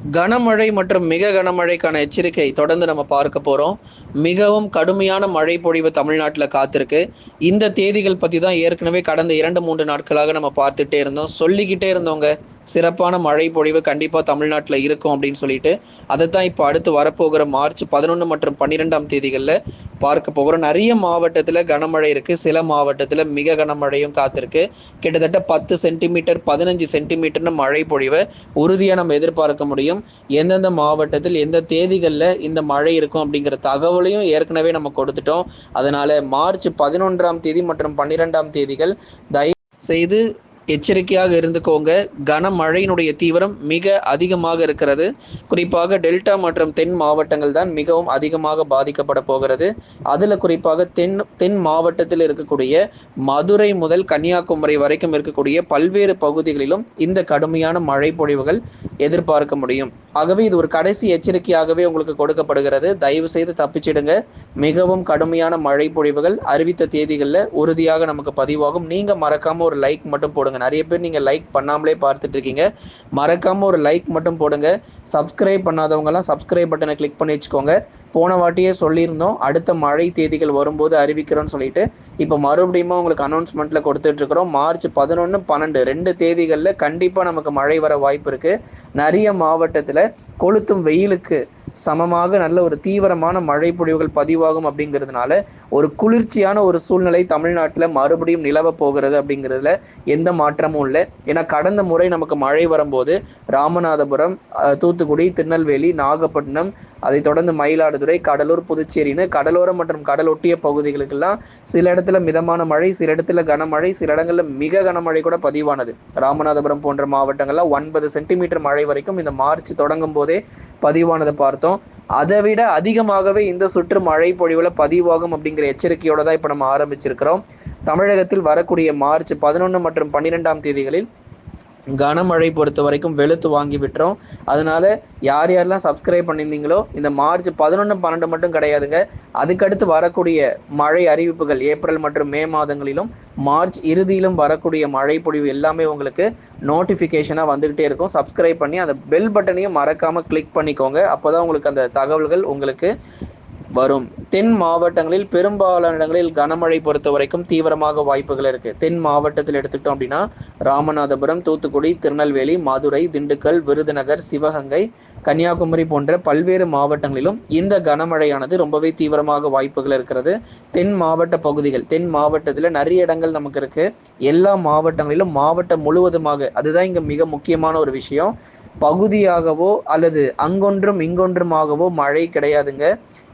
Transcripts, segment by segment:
கனமழை மற்றும் மிக கனமழைக்கான எச்சரிக்கை தொடர்ந்து நம்ம பார்க்க போகிறோம் மிகவும் கடுமையான மழை பொழிவு தமிழ்நாட்டில் காத்திருக்கு. இந்த தேதிகள் பற்றி தான் ஏற்கனவே கடந்த இரண்டு மூன்று நாட்களாக நம்ம பார்த்துட்டே இருந்தோம். சொல்லிக்கிட்டே இருந்தோங்க. சிறப்பான மழை பொழிவு கண்டிப்பாக தமிழ்நாட்டில் இருக்கும் அப்படின்னு சொல்லிட்டு அதை தான் இப்போ அடுத்து வரப்போகிற மார்ச் பதினொன்று மற்றும் பன்னிரெண்டாம் தேதிகளில் பார்க்க போகிறோம். நிறைய மாவட்டத்தில் கனமழை இருக்குது சில மாவட்டத்தில் மிக கனமழையும் காத்திருக்கு. கிட்டத்தட்ட பத்து சென்டிமீட்டர் பதினஞ்சு சென்டிமீட்டர்னு மழை பொழிவை உறுதியாக நம்ம எதிர்பார்க்க முடியும். எந்தெந்த மாவட்டத்தில் எந்த தேதிகளில் இந்த மழை இருக்கும் அப்படிங்கிற தகவலையும் ஏற்கனவே நம்ம கொடுத்துட்டோம். அதனால் மார்ச் பதினொன்றாம் தேதி மற்றும் பன்னிரெண்டாம் தேதிகள் தயவு செய்து எச்சரிக்கையாக இருந்துக்கோங்க. கனமழையினுடைய தீவிரம் மிக அதிகமாக இருக்கிறது. குறிப்பாக டெல்டா மற்றும் தென் மாவட்டங்கள் தான் மிகவும் அதிகமாக பாதிக்கப்பட போகிறது. அதில் குறிப்பாக தென் தென் மாவட்டத்தில் இருக்கக்கூடிய மதுரை முதல் கன்னியாகுமரி வரைக்கும் இருக்கக்கூடிய பல்வேறு பகுதிகளிலும் இந்த கடுமையான மழை பொழிவுகள் எதிர்பார்க்க முடியும். ஆகவே இது ஒரு கடைசி எச்சரிக்கையாகவே உங்களுக்கு கொடுக்கப்படுகிறது. தயவு செய்து தப்பிச்சிடுங்க. மிகவும் கடுமையான மழை பொழிவுகள் அறிவித்த தேதிகளில் உறுதியாக நமக்கு பதிவாகும். நீங்கள் மறக்காமல் ஒரு லைக் மட்டும் போடுங்க. நிறைய பேர் நீங்கள் லைக் பண்ணாமலே பார்த்துட்ருக்கீங்க. மறக்காமல் ஒரு லைக் மட்டும் போடுங்க. சப்ஸ்கிரைப் பண்ணாதவங்கலாம் சப்ஸ்கிரைப் பட்டனை கிளிக் பண்ணி வச்சுக்கோங்க. போன வாட்டியே சொல்லியிருந்தோம். அடுத்த மழை தேதிகள் வரும்போது அறிவிக்கிறோம்னு சொல்லிட்டு. இப்போ மறுபடியும் உங்களுக்கு அனௌன்ஸ்மெண்ட்டில் கொடுத்துட்ருக்குறோம். மார்ச் பதினொன்று பன்னெண்டு ரெண்டு தேதிகளில் கண்டிப்பாக நமக்கு மழை வர வாய்ப்பு இருக்குது நிறைய மாவட்டத்தில் கொளுத்தும் வெயிலுக்கு சமமாக நல்ல ஒரு தீவிரமான மழை பொழிவுகள் பதிவாகும் அப்படிங்கிறதுனால ஒரு குளிர்ச்சியான ஒரு சூழ்நிலை தமிழ்நாட்டில் மறுபடியும் நிலவ போகிறது அப்படிங்கிறதுல எந்த மாற்றமும் இல்லை. ஏன்னா கடந்த முறை நமக்கு மழை வரும்போது ராமநாதபுரம் தூத்துக்குடி திருநெல்வேலி நாகப்பட்டினம் அதை தொடர்ந்து மயிலாடுதுறை கடலூர் புதுச்சேரின்னு கடலோரம் மற்றும் கடல் ஒட்டிய பகுதிகளுக்கெல்லாம் சில இடத்துல மிதமான மழை சில இடத்துல கனமழை சில இடங்களில் மிக கனமழை கூட பதிவானது. ராமநாதபுரம் போன்ற மாவட்டங்கள்லாம் ஒன்பது சென்டிமீட்டர் மழை வரைக்கும் இந்த மார்ச் தொடங்கும் போதே பதிவானதை பார்த்தோம். அதை விட அதிகமாகவே இந்த சுற்று மழை பொழிவுல பதிவாகும் அப்படிங்கிற எச்சரிக்கையோட தான் இப்போ நம்ம ஆரம்பிச்சிருக்கிறோம். தமிழகத்தில் வரக்கூடிய மார்ச் பதினொன்று மற்றும் பன்னிரெண்டாம் தேதிகளில் கனமழை பொறுத்த வரைக்கும் வெளுத்து வாங்கி விட்டுறோம். அதனால யார் யாரெல்லாம் சப்ஸ்கிரைப் பண்ணியிருந்தீங்களோ இந்த மார்ச் பதினொன்று பன்னெண்டு மட்டும் கிடையாதுங்க. அதுக்கடுத்து வரக்கூடிய மழை அறிவிப்புகள் ஏப்ரல் மற்றும் மே மாதங்களிலும் மார்ச் இறுதியிலும் வரக்கூடிய மழை பொழிவு எல்லாமே உங்களுக்கு நோட்டிஃபிகேஷனாக வந்துக்கிட்டே இருக்கும். சப்ஸ்கிரைப் பண்ணி அந்த பெல் பட்டனையும் மறக்காமல் கிளிக் பண்ணிக்கோங்க. அப்போ தான் உங்களுக்கு அந்த தகவல்கள் உங்களுக்கு வரும். தென் மாவட்டங்களில் பெரும்பாலான இடங்களில் கனமழை பொறுத்த வரைக்கும் தீவிரமாக வாய்ப்புகள் இருக்கு. தென் மாவட்டத்தில் எடுத்துக்கிட்டோம் அப்படின்னா ராமநாதபுரம் தூத்துக்குடி திருநெல்வேலி மதுரை திண்டுக்கல் விருதுநகர் சிவகங்கை கன்னியாகுமரி போன்ற பல்வேறு மாவட்டங்களிலும் இந்த கனமழையானது ரொம்பவே தீவிரமாக வாய்ப்புகள் இருக்கிறது. தென் மாவட்ட பகுதிகள் தென் மாவட்டத்தில் நிறைய இடங்கள் நமக்கு இருக்கு. எல்லா மாவட்டங்களிலும் மாவட்டம் முழுவதுமாக அதுதான் இங்க மிக முக்கியமான ஒரு விஷயம் பகுதியாகவோ அல்லது அங்கொன்றும் இங்கொன்றுமாகவோ மழை கிடையாதுங்க.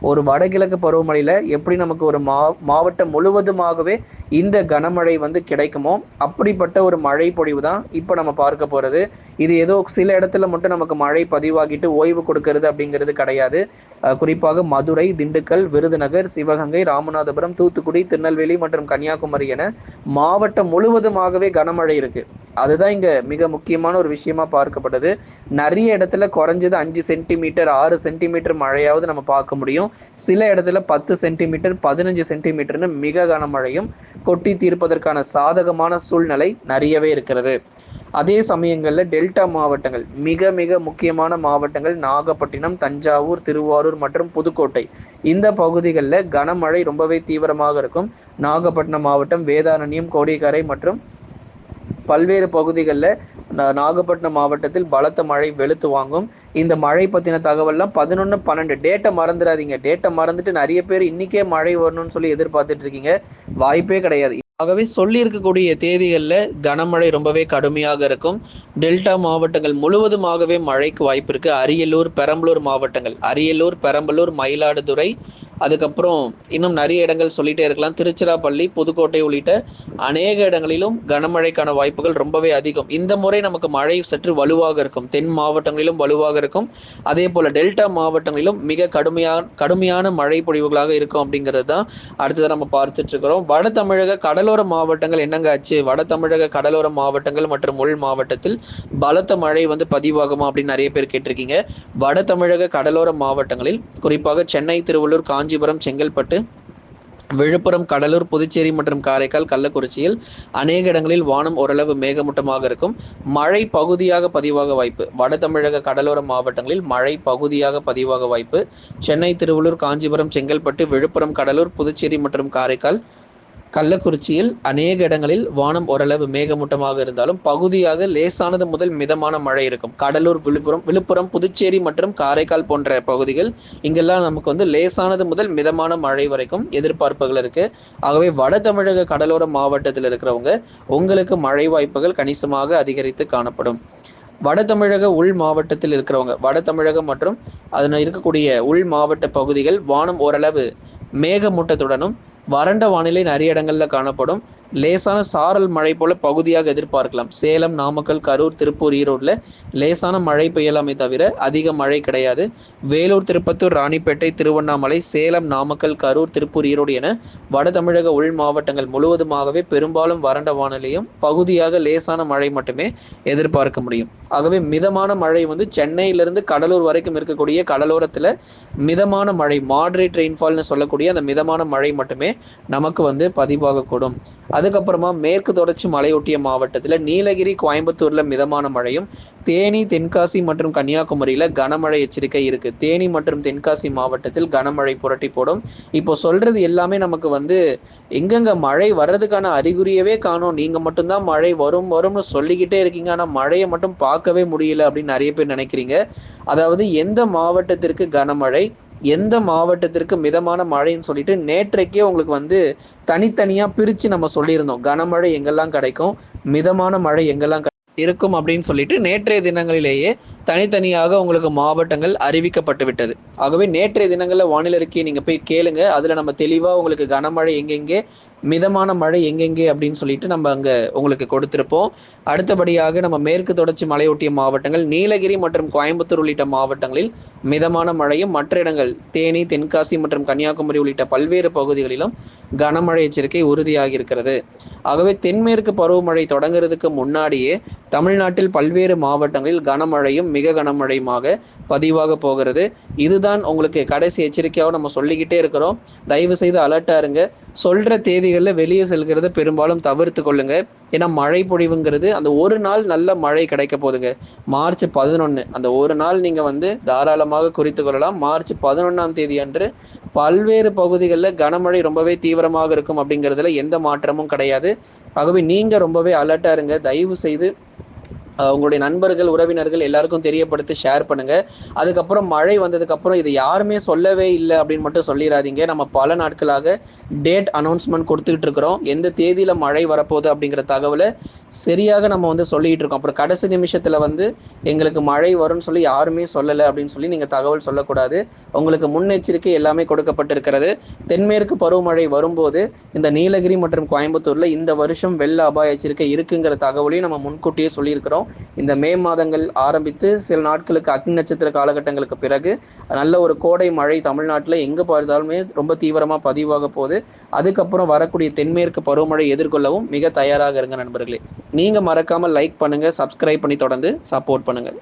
ஒரு வடகிழக்கு பருவமழையில் எப்படி நமக்கு ஒரு மா மாவட்டம் முழுவதுமாகவே இந்த கனமழை வந்து கிடைக்குமோ அப்படிப்பட்ட ஒரு மழை பொழிவு தான் இப்போ நம்ம பார்க்க போகிறது இது ஏதோ சில இடத்துல மட்டும் நமக்கு மழை பதிவாகிட்டு ஓய்வு கொடுக்கறது அப்படிங்கிறது கிடையாது. குறிப்பாக மதுரை திண்டுக்கல் விருதுநகர் சிவகங்கை ராமநாதபுரம் தூத்துக்குடி திருநெல்வேலி மற்றும் கன்னியாகுமரி என மாவட்டம் முழுவதுமாகவே கனமழை இருக்குது அதுதான் இங்கே மிக முக்கியமான ஒரு விஷயமா பார்க்கப்பட்டது. நிறைய இடத்துல குறைஞ்சது அஞ்சு சென்டிமீட்டர் ஆறு சென்டிமீட்டர் மழையாவது நம்ம பார்க்க முடியும். சில இடத்துல பத்து சென்டிமீட்டர் பதினஞ்சு சென்டிமீட்டர்னு மிக கனமழையும் கொட்டி தீர்ப்பதற்கான சாதகமான சூழ்நிலை நிறையவே இருக்கிறது. அதே சமயங்களில் டெல்டா மாவட்டங்கள் மிக மிக முக்கியமான மாவட்டங்கள் நாகப்பட்டினம் தஞ்சாவூர் திருவாரூர் மற்றும் புதுக்கோட்டை. இந்த பகுதிகளில் கனமழை ரொம்பவே தீவிரமாக இருக்கும். நாகப்பட்டினம் மாவட்டம் வேதாரண்யம் கோடிக்கரை மற்றும் பல்வேறு பகுதிகளில் நாகப்பட்டினம் மாவட்டத்தில் பலத்த மழை வெளுத்து வாங்கும். இந்த மழை பற்றின தகவல்லாம் பதினொன்று பன்னெண்டு. டேட்டை மறந்துடாதீங்க. டேட்டை மறந்துட்டு நிறைய பேர் இன்னைக்கே மழை வரணும்னு சொல்லி எதிர்பார்த்துட்டு இருக்கீங்க வாய்ப்பே கிடையாது. ஆகவே சொல்லியிருக்கக்கூடிய தேதிகளில் கனமழை ரொம்பவே கடுமையாக இருக்கும். டெல்டா மாவட்டங்கள் முழுவதுமாகவே மழைக்கு வாய்ப்பு இருக்கு அரியலூர் பெரம்பலூர் மாவட்டங்கள். அரியலூர் பெரம்பலூர் மயிலாடுதுறை அதுக்கப்புறம் இன்னும் நிறைய இடங்கள் சொல்லிட்டே இருக்கலாம். திருச்சிராப்பள்ளி புதுக்கோட்டை உள்ளிட்ட அநேக இடங்களிலும் கனமழைக்கான வாய்ப்புகள் ரொம்பவே அதிகம். இந்த முறை நமக்கு மழை சற்று வலுவாக இருக்கும். தென் மாவட்டங்களிலும் வலுவாக இருக்கும். அதே போல டெல்டா மாவட்டங்களிலும் மிக கடுமையான கடுமையான மழை பொழிவுகளாக இருக்கும் அப்படிங்கிறது தான் அடுத்ததாக நம்ம பார்த்துட்டு இருக்கிறோம். வட தமிழக கடலோர மாவட்டங்கள் என்னங்க ஆச்சு? வட தமிழக கடலோர மாவட்டங்கள் மற்றும் உள் மாவட்டத்தில் பலத்த மழை வந்து பதிவாகுமா அப்படின்னு நிறைய பேர் கேட்டிருக்கீங்க. வட தமிழக கடலோர மாவட்டங்களில் குறிப்பாக சென்னை திருவள்ளூர் காஞ்சிபுரம் செங்கல்பட்டு விழுப்புரம் கடலூர் புதுச்சேரி மற்றும் காரைக்கால் கள்ளக்குறிச்சியில் அநேக இடங்களில் வானம் ஓரளவு மேகமூட்டமாக இருக்கும். மழை பகுதியாக பதிவாக வாய்ப்பு. வட தமிழக கடலோர மாவட்டங்களில் மழை பகுதியாக பதிவாக வாய்ப்பு. சென்னை திருவள்ளூர் காஞ்சிபுரம் செங்கல்பட்டு விழுப்புரம் கடலூர் புதுச்சேரி மற்றும் காரைக்கால் கள்ளக்குறிச்சியில் அநேக இடங்களில் வானம் ஓரளவு மேகமூட்டமாக இருந்தாலும் பகுதியாக லேசானது முதல் மிதமான மழை இருக்கும். கடலூர் விழுப்புரம் விழுப்புரம் புதுச்சேரி மற்றும் காரைக்கால் போன்ற பகுதிகள் இங்கெல்லாம் நமக்கு வந்து லேசானது முதல் மிதமான மழை வரைக்கும் எதிர்பார்ப்புகள் இருக்கு. ஆகவே வட தமிழக கடலோர மாவட்டத்தில் இருக்கிறவங்க உங்களுக்கு மழை வாய்ப்புகள் கணிசமாக அதிகரித்து காணப்படும். வட தமிழக உள் மாவட்டத்தில் இருக்கிறவங்க வட தமிழகம் மற்றும் அதில் இருக்கக்கூடிய உள் மாவட்ட பகுதிகள் வானம் ஓரளவு மேகமூட்டத்துடனும் வறண்ட வானிலை நிறைய இடங்களில் காணப்படும். லேசான சாரல் மழை போல பகுதியாக எதிர்பார்க்கலாம். சேலம் நாமக்கல் கரூர் திருப்பூர் ஈரோடில் லேசான மழை பெய்யலாமே தவிர அதிக மழை கிடையாது. வேலூர் திருப்பத்தூர் ராணிப்பேட்டை திருவண்ணாமலை சேலம் நாமக்கல் கரூர் திருப்பூர் ஈரோடு என வட தமிழக உள் மாவட்டங்கள் முழுவதுமாகவே பெரும்பாலும் வறண்ட வானிலையும் பகுதியாக லேசான மழை மட்டுமே எதிர்பார்க்க முடியும். ஆகவே மிதமான மழை வந்து சென்னையிலிருந்து கடலூர் வரைக்கும் இருக்கக்கூடிய கடலோரத்தில் மிதமான மழை மாட்ரேட் ரெயின்ஃபால்னு சொல்லக்கூடிய அந்த மிதமான மழை மட்டுமே நமக்கு வந்து பதிவாகக்கூடும். அது அதுக்கப்புறமா மேற்கு தொடர்ச்சி மலையொட்டிய மாவட்டத்தில் நீலகிரி கோயம்புத்தூரில் மிதமான மழையும் தேனி தென்காசி மற்றும் கன்னியாகுமரியில் கனமழை எச்சரிக்கை இருக்கு. தேனி மற்றும் தென்காசி மாவட்டத்தில் கனமழை புரட்டி போடும். இப்போ சொல்றது எல்லாமே நமக்கு வந்து எங்கெங்க மழை வர்றதுக்கான அறிகுறியவே காணும். நீங்க மட்டும்தான் மழை வரும் வரும்னு சொல்லிக்கிட்டே இருக்கீங்க. ஆனால் மழையை மட்டும் பார்க்கவே முடியல அப்படின்னு நிறைய பேர் நினைக்கிறீங்க. அதாவது எந்த மாவட்டத்திற்கு கனமழை எந்த மாவட்டத்திற்கு மிதமான மழைன்னு சொல்லிட்டு நேற்றைக்கே உங்களுக்கு வந்து தனித்தனியாக பிரித்து நம்ம சொல்லியிருந்தோம். கனமழை எங்கெல்லாம் கிடைக்கும் மிதமான மழை எங்கெல்லாம் இருக்கும் அப்படின்னு சொல்லிட்டு நேற்றைய தினங்களிலேயே தனித்தனியாக உங்களுக்கு மாவட்டங்கள் அறிவிக்கப்பட்டு விட்டது. ஆகவே நேற்றைய தினங்களில் வானிலை அறிக்கையை நீங்கள் போய் கேளுங்க. அதில் நம்ம தெளிவாக உங்களுக்கு கனமழை எங்கெங்கே மிதமான மழை எங்கெங்கே அப்படின்னு சொல்லிட்டு நம்ம அங்கே உங்களுக்கு கொடுத்துருப்போம். அடுத்தபடியாக நம்ம மேற்கு தொடர்ச்சி மலையொட்டிய மாவட்டங்கள் நீலகிரி மற்றும் கோயம்புத்தூர் உள்ளிட்ட மாவட்டங்களில் மிதமான மழையும் மற்ற இடங்கள் தேனி தென்காசி மற்றும் கன்னியாகுமரி உள்ளிட்ட பல்வேறு பகுதிகளிலும் கனமழை எச்சரிக்கை உறுதியாகி இருக்கிறது ஆகவே தென்மேற்கு பருவமழை தொடங்குறதுக்கு முன்னாடியே தமிழ்நாட்டில் பல்வேறு மாவட்டங்களில் கனமழையும் மிக கனமழையுமாக பதிவாக போகிறது. இதுதான் உங்களுக்கு கடைசி எச்சரிக்கையாக நம்ம சொல்லிக்கிட்டே இருக்கிறோம். தயவு செய்து அலர்ட்டாக இருங்க. சொல்கிற தேதிகளில் வெளியே செல்கிறத பெரும்பாலும் தவிர்த்து கொள்ளுங்கள் ஏன்னா மழை பொழிவுங்கிறது அந்த ஒரு நாள் நல்ல மழை கிடைக்க போதுங்க மார்ச் பதினொன்று அந்த ஒரு நாள் நீங்கள் வந்து தாராளமாக குறித்து கொள்ளலாம். மார்ச் பதினொன்றாம் தேதி அன்று பல்வேறு பகுதிகளில் கனமழை ரொம்பவே தீவிரமாக இருக்கும் அப்படிங்கிறதுல எந்த மாற்றமும் கிடையாது. ஆகவே நீங்கள் ரொம்பவே அலர்ட்டாக இருங்க. தயவு செய்து உங்களுடைய நண்பர்கள் உறவினர்கள் எல்லாருக்கும் தெரியப்படுத்தி ஷேர் பண்ணுங்க. அதுக்கப்புறம் மழை வந்ததுக்கப்புறம் இது யாருமே சொல்லவே இல்லை அப்படின்னு மட்டும் சொல்லிடாதீங்க. நம்ம பல நாட்களாக டேட் அனௌன்ஸ்மெண்ட் கொடுத்துக்கிட்டு இருக்கிறோம். எந்த தேதியில் மழை வரப்போகுது அப்படிங்கிற தகவலை சரியாக நம்ம வந்து சொல்லிட்டு இருக்கோம். அப்புறம் கடைசி நிமிஷத்தில் வந்து எங்களுக்கு மழை வரும்னு சொல்லி யாருமே சொல்லலை அப்படின்னு சொல்லி நீங்கள் தகவல் சொல்லக்கூடாது. உங்களுக்கு முன்னெச்சரிக்கை எல்லாமே கொடுக்கப்பட்டிருக்கிறது. தென்மேற்கு பருவமழை வரும்போது இந்த நீலகிரி மற்றும் கோயம்புத்தூரில் இந்த வருஷம் வெள்ள அபாய எச்சரிக்கை இருக்குங்கிற தகவலையும் நம்ம முன்கூட்டியே சொல்லியிருக்கிறோம். இந்த மே மாதங்கள் ஆரம்பித்து சில நாட்களுக்கு அக்னி நட்சத்திர காலகட்டங்களுக்கு பிறகு நல்ல ஒரு கோடை மழை தமிழ்நாட்டில் எங்கே பார்த்தாலுமே ரொம்ப தீவிரமாக பதிவாக போகுது. அதுக்கப்புறம் வரக்கூடிய தென்மேற்கு பருவமழை எதிர்கொள்ளவும் மிக தயாராக இருங்க நண்பர்களே. நீங்கள் மறக்காமல் லைக் பண்ணுங்கள் சப்ஸ்கிரைப் பண்ணி தொடர்ந்து சப்போர்ட் பண்ணுங்கள்